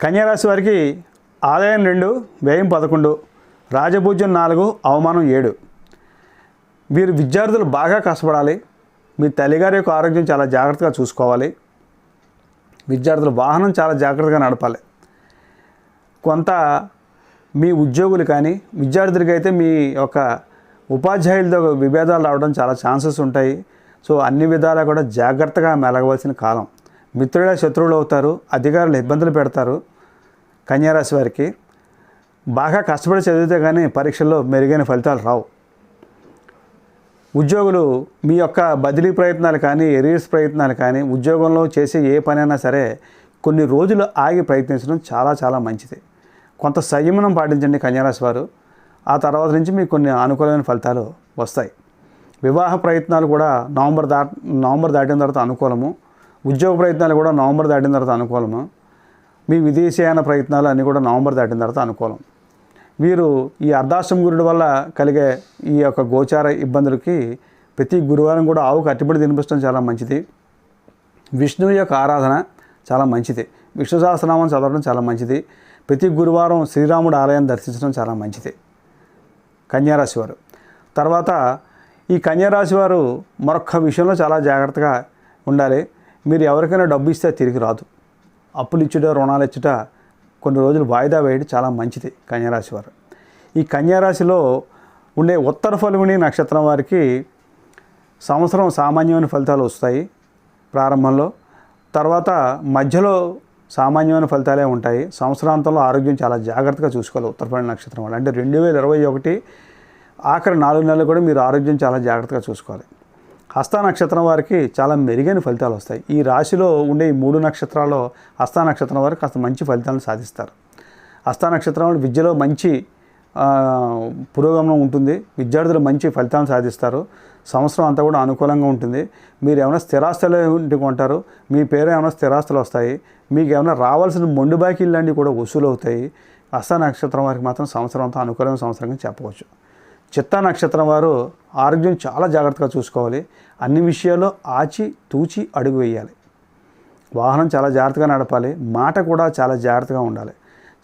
కన్యారాశి వారికి ఆదాయం రెండు వ్యయం పదకొండు రాజభూజ్యం నాలుగు అవమానం ఏడు. మీరు విద్యార్థులు బాగా కష్టపడాలి. మీ తల్లిగారి యొక్క ఆరోగ్యం చాలా జాగ్రత్తగా చూసుకోవాలి. విద్యార్థులు వాహనం చాలా జాగ్రత్తగా నడపాలి. కొంత మీ ఉద్యోగులు కానీ విద్యార్థులకి అయితే మీ యొక్క ఉపాధ్యాయులతో విభేదాలు రావడం చాలా ఛాన్సెస్ ఉంటాయి. సో అన్ని విధాలా కూడా జాగ్రత్తగా మెలగవలసిన కాలం. మిత్రులే శత్రువులు అవుతారు అధికారులు ఇబ్బందులు పెడతారు కన్యారాశి వారికి. బాగా కష్టపడి చదివితే కానీ పరీక్షల్లో మెరుగైన ఫలితాలు రావు. ఉద్యోగులు మీ యొక్క బదిలీ ప్రయత్నాలు కానీ ఎరియర్స్ ప్రయత్నాలు కానీ ఉద్యోగంలో చేసే ఏ పనైనా సరే కొన్ని రోజులు ఆగి ప్రయత్నించడం చాలా చాలా మంచిది. కొంత సంయమనం పాటించండి కన్యారాశి వారు. ఆ తర్వాత నుంచి మీకు కొన్ని అనుకూలమైన ఫలితాలు వస్తాయి. వివాహ ప్రయత్నాలు కూడా నవంబర్ దాట నవంబర్ దాటిన తర్వాత అనుకూలము. ఉద్యోగ ప్రయత్నాలు కూడా నవంబర్ దాటిన తర్వాత అనుకూలము. మీ విదేశీయాన ప్రయత్నాలు అన్నీ కూడా నవంబర్ దాటిన తర్వాత అనుకూలం. వీరు ఈ అర్ధాశ్రమ గురుడు వల్ల కలిగే ఈ యొక్క గోచార ఇబ్బందులకి ప్రతి గురువారం కూడా ఆవుకు అట్టిపడి తినిపించడం చాలా మంచిది. విష్ణువు యొక్క ఆరాధన చాలా మంచిది. విష్ణు సహస్రనామం చదవడం చాలా మంచిది. ప్రతి గురువారం శ్రీరాముడు ఆలయాన్ని దర్శించడం చాలా మంచిది. కన్యారాశి వారు. తర్వాత ఈ కన్యారాశి వారు మరొక విషయంలో చాలా జాగ్రత్తగా ఉండాలి. మీరు ఎవరికైనా డబ్బు ఇస్తే తిరిగి రాదు. అప్పులు ఇచ్చుట రుణాలు ఇచ్చుట కొన్ని రోజులు వాయిదా వేయడం చాలా మంచిది కన్యారాశి వారు. ఈ కన్యారాశిలో ఉండే ఉత్తర ఫలుగుని నక్షత్రం వారికి సంవత్సరం సామాన్యమైన ఫలితాలు వస్తాయి ప్రారంభంలో. తర్వాత మధ్యలో సామాన్యమైన ఫలితాలే ఉంటాయి. సంవత్సరాంతంలో ఆరోగ్యం చాలా జాగ్రత్తగా చూసుకోవాలి ఉత్తరపల్లి నక్షత్రం వాళ్ళు. అంటే రెండు వేల ఇరవై ఒకటి ఆఖరి నాలుగు నెలలు కూడా మీరు ఆరోగ్యం చాలా జాగ్రత్తగా చూసుకోవాలి. హస్త నక్షత్రం వారికి చాలా మెరుగైన ఫలితాలు వస్తాయి. ఈ రాశిలో ఉండే ఈ మూడు నక్షత్రాల్లో హస్త నక్షత్రం వారికి కాస్త మంచి ఫలితాలను సాధిస్తారు. హస్త నక్షత్రం విద్యలో మంచి పురోగమనం ఉంటుంది. విద్యార్థులు మంచి ఫలితాలను సాధిస్తారు. సంవత్సరం అంతా కూడా అనుకూలంగా ఉంటుంది. మీరు ఏమైనా స్థిరాస్తులు ఇంటికి కొంటారు. మీ పేరు ఏమైనా స్థిరాస్తులు వస్తాయి. మీకు ఏమైనా రావాల్సిన మొండు బాకీలు కూడా వసూలు అవుతాయి హస్త నక్షత్రం వారికి మాత్రం సంవత్సరం అంతా అనుకూలమైన సంవత్సరంగా చెప్పవచ్చు. చిత్తా నక్షత్రం వారు ఆరోగ్యం చాలా జాగ్రత్తగా చూసుకోవాలి. అన్ని విషయాల్లో ఆచి తూచి అడుగు వేయాలి. వాహనం చాలా జాగ్రత్తగా నడపాలి. మాట కూడా చాలా జాగ్రత్తగా ఉండాలి.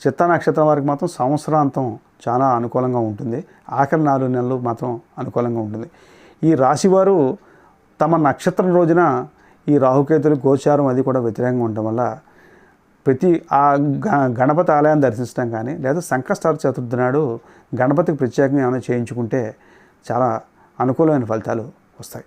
చిత్తా నక్షత్రం వారికి మాత్రం సంవత్సరాంతం చాలా అనుకూలంగా ఉంటుంది. ఆఖరి నాలుగు నెలలు మాత్రం అనుకూలంగా ఉంటుంది. ఈ రాశివారు తమ నక్షత్రం రోజున ఈ రాహుకేతులు గోచారం అది కూడా వ్యతిరేకంగా ఉండటం వల్ల ప్రతి ఆ గ- గణపతి ఆలయాన్ని దర్శించడం కానీ లేదా సంకష్టార చతుర్థి నాడు గణపతికి ప్రత్యేకంగా ఏమైనా చేయించుకుంటే చాలా అనుకూలమైన ఫలితాలు వస్తాయి.